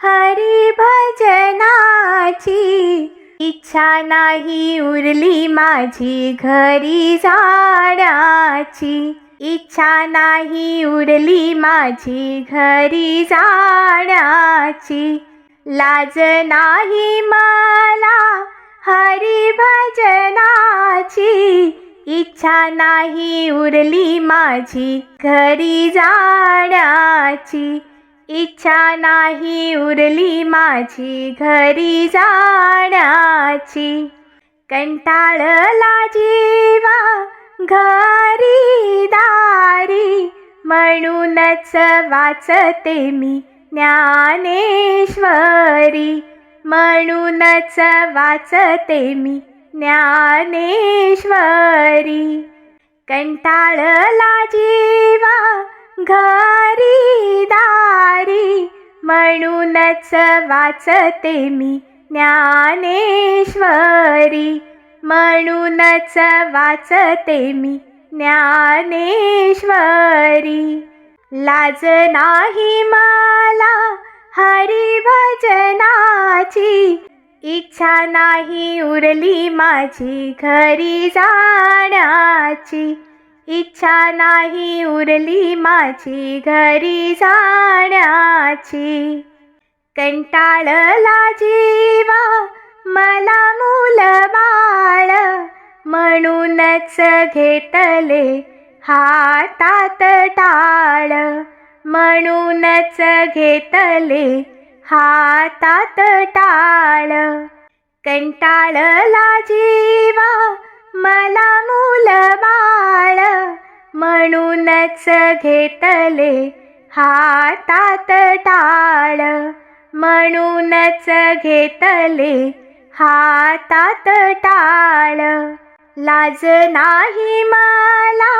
हरी भजनाची इच्छा नाही उरली माझी घरी जाण्याची इच्छा नाही उरली माझी घरी जाण्याची लाज नाही मला हरी भजनाची इच्छा नाही उरली माझी घरी जाण्याची इच्छा नाही उरली माझी घरी जाण्याची. कंटाळला जीवा घरी दारी. म्हणूनच वाचते मी ज्ञानेश्वरी. म्हणूनच वाचते मी ज्ञानेश्वरी. कंटाळला जीवा घरी दारी. म्हणूनच वाचते मी ज्ञानेश्वरी. म्हणूनच वाचते मी ज्ञानेश्वरी. लाज नाही मला हरी भजनाची इच्छा नाही उरली माझी घरी जाण्याची. इच्छा नाही उरली माझी घरी जाण्याची. कंटाळला जीवा मला मूल बाळ. म्हणूनच घेतले हातात टाळ. म्हणूनच घेतले हातात टाळ. कंटाळला जीवा मला मूल बाळ. म्हणूनच घेतले हातात टाळ. म्हणूनच घेतले हातात टाळ. लाज नाही मला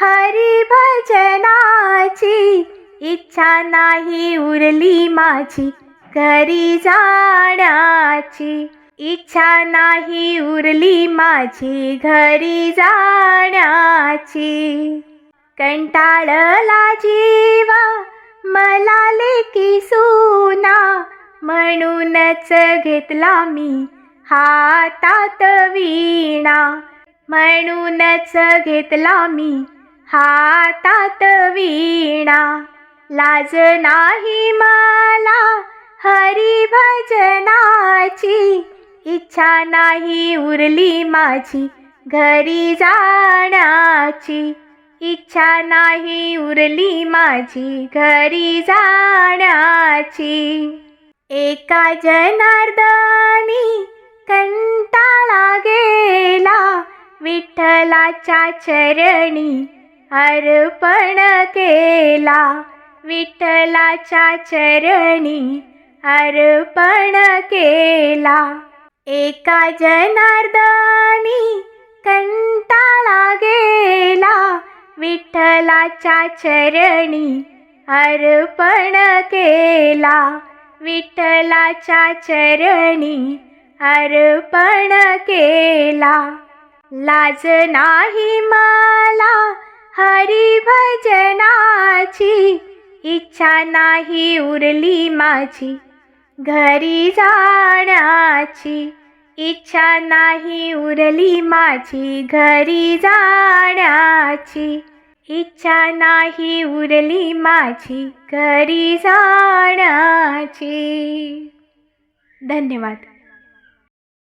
हरी भजनाची इच्छा नाही उरली माझी घरी जाण्याची. इच्छा नाही उरली माझी घरी जाण्याची. कंटाळला जीवा मला लेकी सुना म्हणूनच घेतला मी हातात वीणा. म्हणूनच घेतला मी हातात वीणा. लाज नाही मला हरी भजनाची इच्छा नाही उरली माझी घरी जाण्याची. इच्छा नाही उरली माझी घरी जाण्याची. एका जनार्दनी कंटाळा गेला विठ्ठलाच्या चरणी अर्पण केला. विठ्ठलाच्या चरणी अर्पण केला. एका जनार्दनी कंटाळा गेला विठ्ठलाच्या चरणी अर्पण केला. विठ्ठलाच्या चरणी अर्पण केला. लाज नाही मला हरी भजनाची इच्छा नाही उरली माझी. घरी जाण्याची इच्छा नाही उरली माझी घरी जाण्याची. इच्छा नाही उरली माझी घरी जाण्याची. धन्यवाद.